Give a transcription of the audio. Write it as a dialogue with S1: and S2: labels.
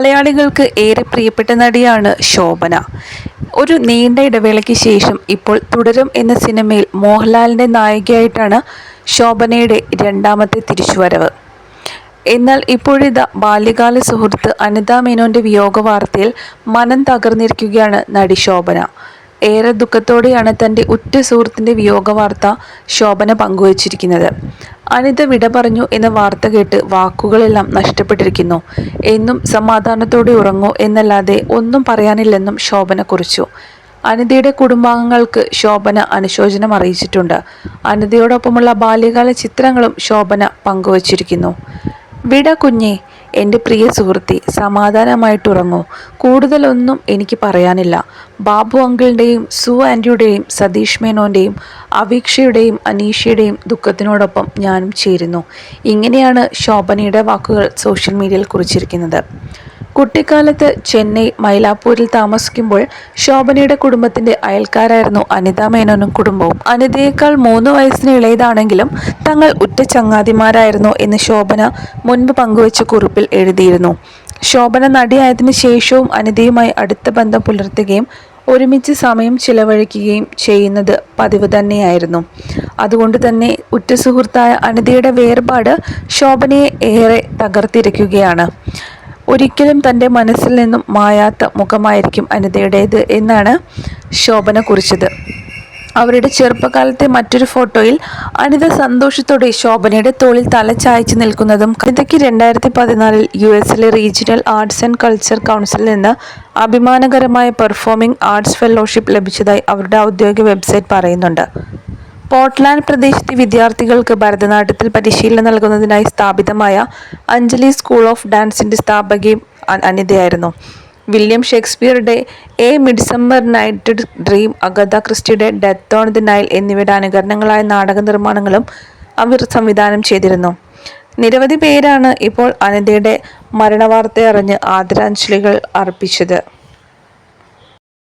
S1: മലയാളികൾക്ക് ഏറെ പ്രിയപ്പെട്ട നടിയാണ് ശോഭന. ഒരു നീണ്ട ഇടവേളയ്ക്ക് ശേഷം ഇപ്പോൾ തുടരും എന്ന സിനിമയിൽ മോഹൻലാലിന്റെ നായികയായിട്ടാണ് ശോഭനയുടെ രണ്ടാമത്തെ തിരിച്ചുവരവ്. എന്നാൽ ഇപ്പോഴിതാ ബാല്യകാല സുഹൃത്ത് അനിത മേനോന്റെ വിയോഗ വാർത്തയിൽ മനം തകർന്നിരിക്കുകയാണ് നടി ശോഭന. ഏറെ ദുഃഖത്തോടെയാണ് തന്റെ ഉറ്റ സുഹൃത്തിന്റെ വിയോഗ വാർത്ത ശോഭന പങ്കുവച്ചിരിക്കുന്നത്. അനിത വിട പറഞ്ഞു എന്ന വാർത്ത കേട്ട് വാക്കുകളെല്ലാം നഷ്ടപ്പെട്ടിരിക്കുന്നു. എന്നും സമാധാനത്തോടെ ഉറങ്ങൂ എന്നല്ലാതെ ഒന്നും പറയാനില്ലെന്നും ശോഭന കുറിച്ചു. അനിതയുടെ കുടുംബാംഗങ്ങൾക്ക് ശോഭന അനുശോചനം അറിയിച്ചിട്ടുണ്ട്. അനിതയോടൊപ്പമുള്ള ബാല്യകാല ചിത്രങ്ങളും ശോഭന പങ്കുവച്ചിരിക്കുന്നു. വിട കുഞ്ഞേ എന്റെ പ്രിയ സുഹൃത്തി സമാധാനമായിട്ടുറങ്ങൂ. കൂടുതലൊന്നും എനിക്ക് പറയാനില്ല. ബാബു അങ്കിളിന്റെയും സു ആന്റിയുടെയും സതീഷ് മേനോന്റെയും അവീക്ഷയുടെയും അനീഷയുടെയും ദുഃഖത്തിനോടൊപ്പം ഞാനും ചേരുന്നു. ഇങ്ങനെയാണ് ശോഭനയുടെ വാക്കുകൾ സോഷ്യൽ മീഡിയയിൽ കുറിച്ചിരിക്കുന്നത്. കുട്ടിക്കാലത്ത് ചെന്നൈ മൈലാപ്പൂരിൽ താമസിക്കുമ്പോൾ ശോഭനയുടെ കുടുംബത്തിന്റെ അയൽക്കാരായിരുന്നു അനിത മേനോനും കുടുംബവും. അനിതയേക്കാൾ മൂന്ന് വയസ്സിന് ഇളയതാണെങ്കിലും തങ്ങൾ ഉറ്റ ചങ്ങാതിമാരായിരുന്നു എന്ന് ശോഭന മുൻപ് പങ്കുവച്ച കുറിപ്പിൽ എഴുതിയിരുന്നു. ശോഭന നടിയായതിനു ശേഷവും അനിതയുമായി അടുത്ത ബന്ധം പുലർത്തുകയും ഒരുമിച്ച് സമയം ചിലവഴിക്കുകയും ചെയ്യുന്നത് പതിവ് തന്നെയായിരുന്നു. അതുകൊണ്ട് തന്നെ ഉറ്റ സുഹൃത്തായ അനിതയുടെ വേർപാട് ശോഭനയെ ഏറെ തകർത്തിരിക്കുകയാണ്. ഒരിക്കലും തന്റെ മനസ്സിൽ നിന്നും മായാത്ത മുഖമായിരിക്കും അനിതയുടേത് എന്നാണ് ശോഭന കുറിച്ചത്. അവരുടെ ചെറുപ്പകാലത്തെ മറ്റൊരു ഫോട്ടോയിൽ അനിത സന്തോഷത്തോടെ ശോഭനയുടെ തോളിൽ തലച്ചായ്ച്ചു നിൽക്കുന്നതും അനിതയ്ക്ക് രണ്ടായിരത്തി പതിനാലിൽ യു എസിലെ റീജിയണൽ ആർട്സ് ആൻഡ് കൾച്ചർ കൗൺസിലിൽ നിന്ന് അഭിമാനകരമായ പെർഫോമിംഗ് ആർട്സ് ഫെലോഷിപ്പ് ലഭിച്ചതായി അവരുടെ ഔദ്യോഗിക വെബ്സൈറ്റ് പറയുന്നുണ്ട്. പോർട്ട്ലാൻഡ് പ്രദേശത്തെ വിദ്യാർത്ഥികൾക്ക് ഭരതനാട്യത്തിൽ പരിശീലനം നൽകുന്നതിനായി സ്ഥാപിതമായ അഞ്ജലി സ്കൂൾ ഓഫ് ഡാൻസിന്റെ സ്ഥാപകയും അനിതയായിരുന്നു. William ഷേക്സ്പിയറുടെ a midsummer night dream Agatha ക്രിസ്റ്റിയുടെ death on the Nile എന്നിവയുടെ അനുകരണങ്ങളായ നാടക നിർമ്മാണങ്ങളും അവർ സംവിധാനം ചെയ്തിരുന്നു. നിരവധി പേരാണ് ഇപ്പോൾ അനിതയുടെ മരണവാർത്തയറിഞ്ഞ് ആദരാഞ്ജലികൾ അർപ്പിച്ചത്.